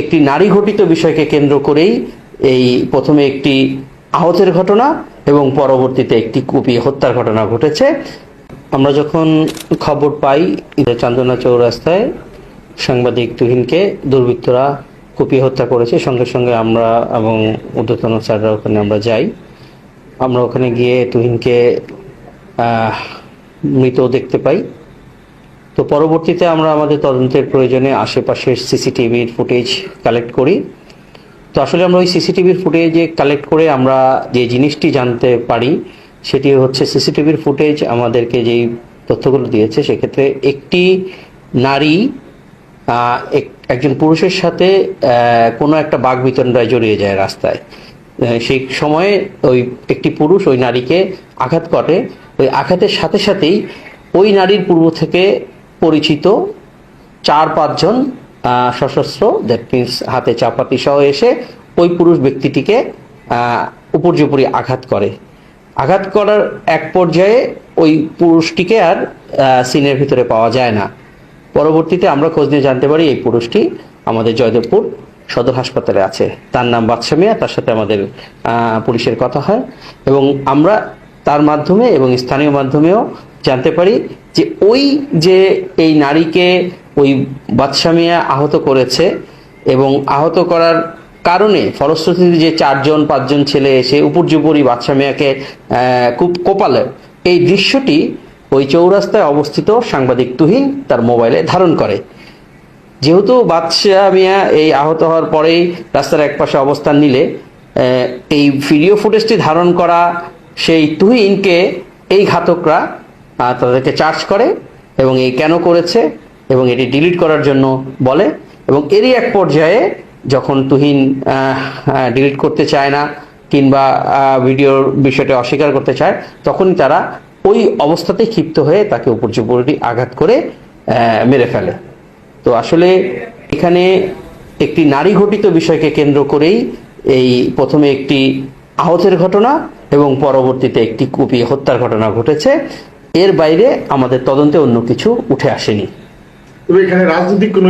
একটি নারী ঘটিত বিষয়কে কেন্দ্র করেই এই প্রথমে একটি আহতের ঘটনা এবং পরবর্তীতে একটি কুপিয়ে হত্যার ঘটনা ঘটেছে। আমরা যখন খবর পাই চান্দনা চৌরাস্তায় সাংবাদিক তুহিনকে দুর্বৃত্তরা কুপিয়ে হত্যা করেছে, সঙ্গে সঙ্গে আমরা এবং ঊর্ধ্বতন স্যাররা ওখানে আমরা যাই। আমরা ওখানে গিয়ে তুহিনকে মৃত দেখতে পাই। তো পরবর্তীতে আমরা আমাদের তদন্তের প্রয়োজনে আশেপাশের সিসিটিভির ফুটেজ কালেক্ট করি। তো আসলে আমরা ওই সিসিটিভির ফুটেজে কালেক্ট করে আমরা যে জিনিসটি জানতে পারি, সেটি হচ্ছে সিসিটিভির ফুটেজ আমাদেরকে যেই তথ্যগুলো দিয়েছে, সেক্ষেত্রে একটি নারী এক- একজন পুরুষের সাথে কোনো একটা বাঘ বিতণ্ডায় জড়িয়ে যায় রাস্তায়। সেই সময়ে ওই একটি পুরুষ ওই নারীকে আঘাত করে। ওই আঘাতের সাথে সাথেই ওই নারীর পূর্ব থেকে পরিচিত চার পাঁচজন সশস্ত্র দ্যাট মিনস হাতে চাপাতি সহ এসে ওই পুরুষ ব্যক্তিটিকে উপর্যুপরি আঘাত করে। আঘাত করার এক পর্যায়ে ওই পুরুষটিকে আর সিনের ভিতরে পাওয়া যায় না। পরবর্তীতে আমরা খোঁজ নিয়ে জানতে পারি এই পুরুষটি আমাদের জয়দেবপুর সদর হাসপাতালে আছে। তার নাম বাদশা মিয়া, তার সাথে আমাদের পুলিশের কথা হয়। এবং আমরা তার মাধ্যমে এবং স্থানীয় মাধ্যমেও জানতে পারি যে ওই যে এই নারীকে ওই বাদশা মিয়া আহত করেছে এবং আহত করার কারণে ফলশ্রুতিতে যে চারজন, পাঁচজন ছেলে এসে উপর্যুপরি বাদশা মিয়াকে খুব কোপালে, এই দৃশ্যটি ওই চৌরাস্তায় অবস্থিত সাংবাদিক তুহিন তার মোবাইলে ধারণ করে। যেহেতু বাদশাহ মিয়া এই আহত হওয়ার পরেই রাস্তার একপাশে অবস্থান নিলে এই ভিডিও ফুটেজটি ধারণ করা সেই তুহিনকে এই ঘাতকরা তাদেরকে চার্জ করে এবং এই কেন করেছে এবং এটি ডিলিট করার জন্য বলে এবং এরই এক পর্যায়ে যখন তুহিন ডিলিট করতে চায় না কিংবা ভিডিওর বিষয়টা অস্বীকার করতে চায়, তখনই তারা ওই অবস্থাতেই ক্ষিপ্ত হয়ে তাকে উপর্যুপরি আঘাত করে মেরে ফেলে। তো আসলে এখানে একটি নারী ঘটিত বিষয়কে কেন্দ্র করেই এই প্রথমে একটি আহতের ঘটনা এবং পরবর্তীতে একটি কুপিয়ে হত্যার ঘটনা ঘটেছে। এর বাইরে আমাদের তদন্তে অন্য কিছু উঠে আসেনি। তবে এখানে রাজনৈতিক কোনো